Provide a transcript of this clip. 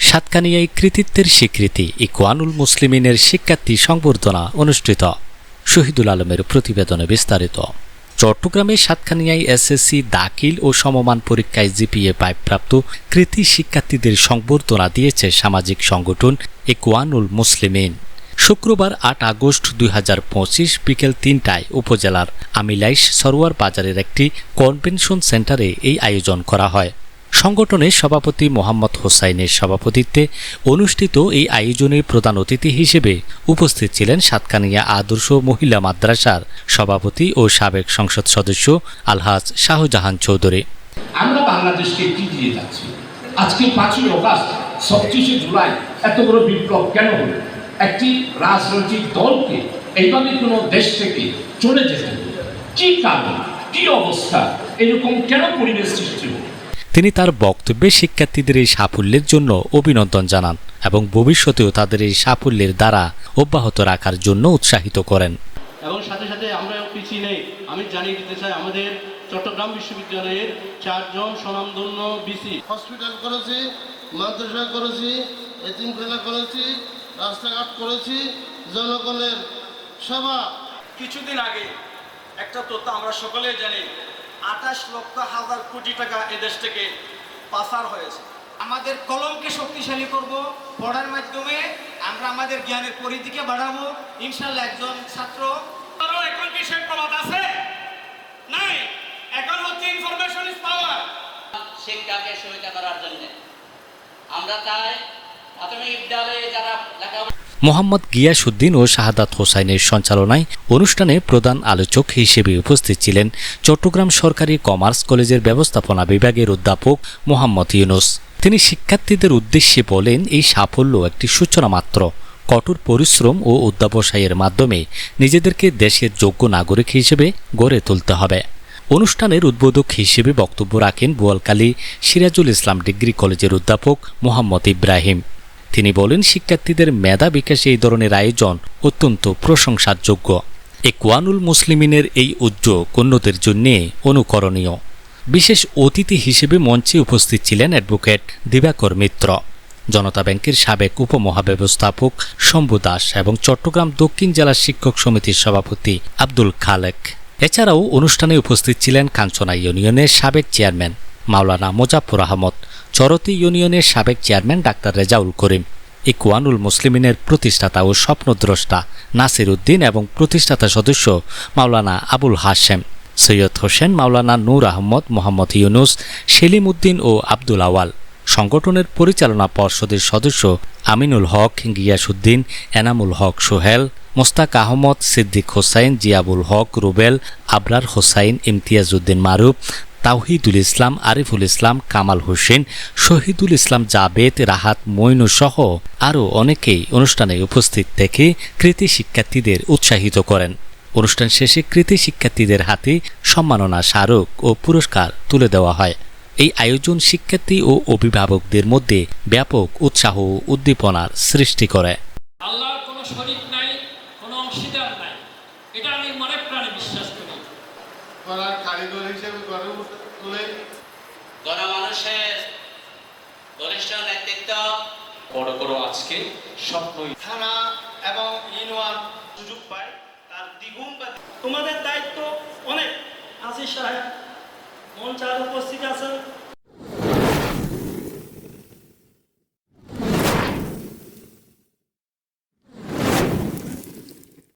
সাতকানিয়ায় কৃতিত্বের স্বীকৃতি ইকওয়ানুল মুসলিমিনের শিক্ষার্থী সংবর্ধনা অনুষ্ঠিত। শহীদুল আলমের প্রতিবেদনে বিস্তারিত। চট্টগ্রামে সাতকানিয়ায় এসএসসি, দাখিল ও সমমান পরীক্ষায় জিপিএ প্রাপ্ত কৃতি শিক্ষার্থীদের সংবর্ধনা দিয়েছে সামাজিক সংগঠন ইকওয়ানুল মুসলিমিন। শুক্রবার আট আগস্ট দুই হাজার পঁচিশ বিকেল তিনটায় উপজেলার আমিলাইশ সরোয়ার বাজারের একটি কনভেনশন সেন্টারে এই আয়োজন করা হয়। সংগঠনের সভাপতি মোহাম্মদ হোসাইনের সভাপতিত্বে অনুষ্ঠিত এই আয়োজনের প্রধান অতিথি হিসেবে উপস্থিত ছিলেন সাতকানিয়া আদর্শ মহিলা মাদ্রাসার সভাপতি ও সাবেক সংসদ সদস্য আলহাজ শাহজাহান চৌধুরী। আমরা বাংলাদেশকে কি দিয়ে যাচ্ছি। আজকে পাঁচই অগাস্ট, ছত্রিশে জুলাই, এত বড় বিপ্লব কেন হলো? একটি রাজনৈতিক দলকে এইভাবে কোনো দেশ থেকে চলে যেতে কি কারণ? কি অবস্থা? এরকম কেন পরিবেশ সৃষ্টি হলো? তিনি তার বক্তব্যে শিক্ষার্থীদের এই সাফল্যের জন্য অভিনন্দন জানান এবং ভবিষ্যতেও তাদের এই সাফল্যের দ্বারা অব্যাহত রাখার জন্য উৎসাহিত করেন। এবং সাথে সাথে আমরা পিছিয়ে নেই। আমি জানিয়ে দিতে চাই আমাদের চট্টগ্রাম বিশ্ববিদ্যালয়ের চারজন স্বনামধন্য বিসি। হসপিটাল করেছি মাদ্রাসা করেছি এতিমখানা করেছি রাস্তাঘাট করেছি জনগণের সেবা কিছুদিন আগে একটা তথ্য আমরা সকলে জানি আঠাশ লক্ষ হাজার কোটি টাকা এদেশ থেকে পাচার হয়েছে। আমাদের কলমকে শক্তিশালী করব পড়ার মাধ্যমে আমরা আমাদের জ্ঞানের পরিধিকে বাড়াবো। ইনশাল্লাহ একজন ছাত্র এখন কি প্রবাদ আছে? নাই। এখন হচ্ছে ইনফরমেশন ইজ পাওয়ার শিক্ষাকে সহায়তা করার জন্য? আমরা চাই প্রাথমিক বিদ্যালয়ে যারা লেখাপড়া মোহাম্মদ গিয়াসুদ্দিন ও শাহাদাত হোসাইনের সঞ্চালনায় অনুষ্ঠানে প্রধান আলোচক হিসেবে উপস্থিত ছিলেন চট্টগ্রাম সরকারি কমার্স কলেজের ব্যবস্থাপনা বিভাগের অধ্যাপক মোহাম্মদ ইউনুস। তিনি শিক্ষার্থীদের উদ্দেশ্যে বলেন, এই সাফল্য একটি সূচনা মাত্র। কঠোর পরিশ্রম ও অধ্যাবসায়ের মাধ্যমে নিজেদেরকে দেশের যোগ্য নাগরিক হিসেবে গড়ে তুলতে হবে। অনুষ্ঠানের উদ্বোধক হিসেবে বক্তব্য রাখেন বোয়ালকালী সিরাজুল ইসলাম ডিগ্রি কলেজের অধ্যাপক মোহাম্মদ ইব্রাহিম। তিনি বলেন, শিক্ষার্থীদের মেধা বিকাশে এই ধরনের আয়োজন অত্যন্ত প্রশংসার যোগ্য একওয়ানুল মুসলিমিনের এই উদ্যোগ অন্যদের জন্যে অনুকরণীয়। বিশেষ অতিথি হিসেবে মঞ্চে উপস্থিত ছিলেন অ্যাডভোকেট দিবাকর মিত্র। জনতা ব্যাংকের সাবেক উপমহাব্যবস্থাপক শম্ভু দাস এবং চট্টগ্রাম দক্ষিণ জেলা শিক্ষক সমিতির সভাপতি আব্দুল খালেক। এছাড়াও অনুষ্ঠানে উপস্থিত ছিলেন কাঞ্চনা ইউনিয়নের সাবেক চেয়ারম্যান মাওলানা মোজাফর আহমদ, চরতি ইউনিয়নের সাবেক চেয়ারম্যান ডাক্তার রেজাউল করিম, ইকওয়ানুল মুসলিমিনের প্রতিষ্ঠাতা ও স্বপ্নদ্রষ্টা নাসির উদ্দিন এবং প্রতিষ্ঠাতা সদস্য মাওলানা আবুল হাশেম, সৈয়দ হোসেন মাওলানা নূর আহমদ, মোহাম্মদ ইউনুস, সেলিম উদ্দিন ও আব্দুল আওয়াল। সংগঠনের পরিচালনা পর্ষদের সদস্য আমিনুল হক গিয়াসুদ্দিন এনামুল হক সোহেল, মোস্তাক আহমদ, সিদ্দিক হোসাইন, জিয়াবুল হক, রুবেল, আবরার হোসাইন ইমতিয়াজউদ্দিন মারুফ তাওহিদুল ইসলাম, আরিফুল ইসলাম, কামাল হোসেন, শহীদুল ইসলাম জাবেদ, রাহাত মইনু সহ আরও অনেকেই অনুষ্ঠানে উপস্থিত থেকে কৃতি শিক্ষার্থীদের উৎসাহিত করেন। অনুষ্ঠান শেষে কৃতি শিক্ষার্থীদের হাতে সম্মাননা স্মারক ও পুরস্কার তুলে দেওয়া হয়। এই আয়োজন শিক্ষার্থী ও অভিভাবকদের মধ্যে ব্যাপক উৎসাহ ও উদ্দীপনার সৃষ্টি করে। আল্লাহর কোনো শরীক নাই, কোনো অংশীদার নাই। এটা আমি মনে প্রাণে বিশ্বাস করি। করার কারিগর হিসেবে গড়ে তুলে। গণমানুষের বলিষ্ঠ নেতৃত্ব বড় বড় আজকে স্বপ্নই থানা এবং ইউনিয়ন সুযোগ পায় তার দ্বিগুণ তোমাদের দায়িত্ব অনেক। আশিস সাহেব মন মঞ্চার উপস্থিত আছেন।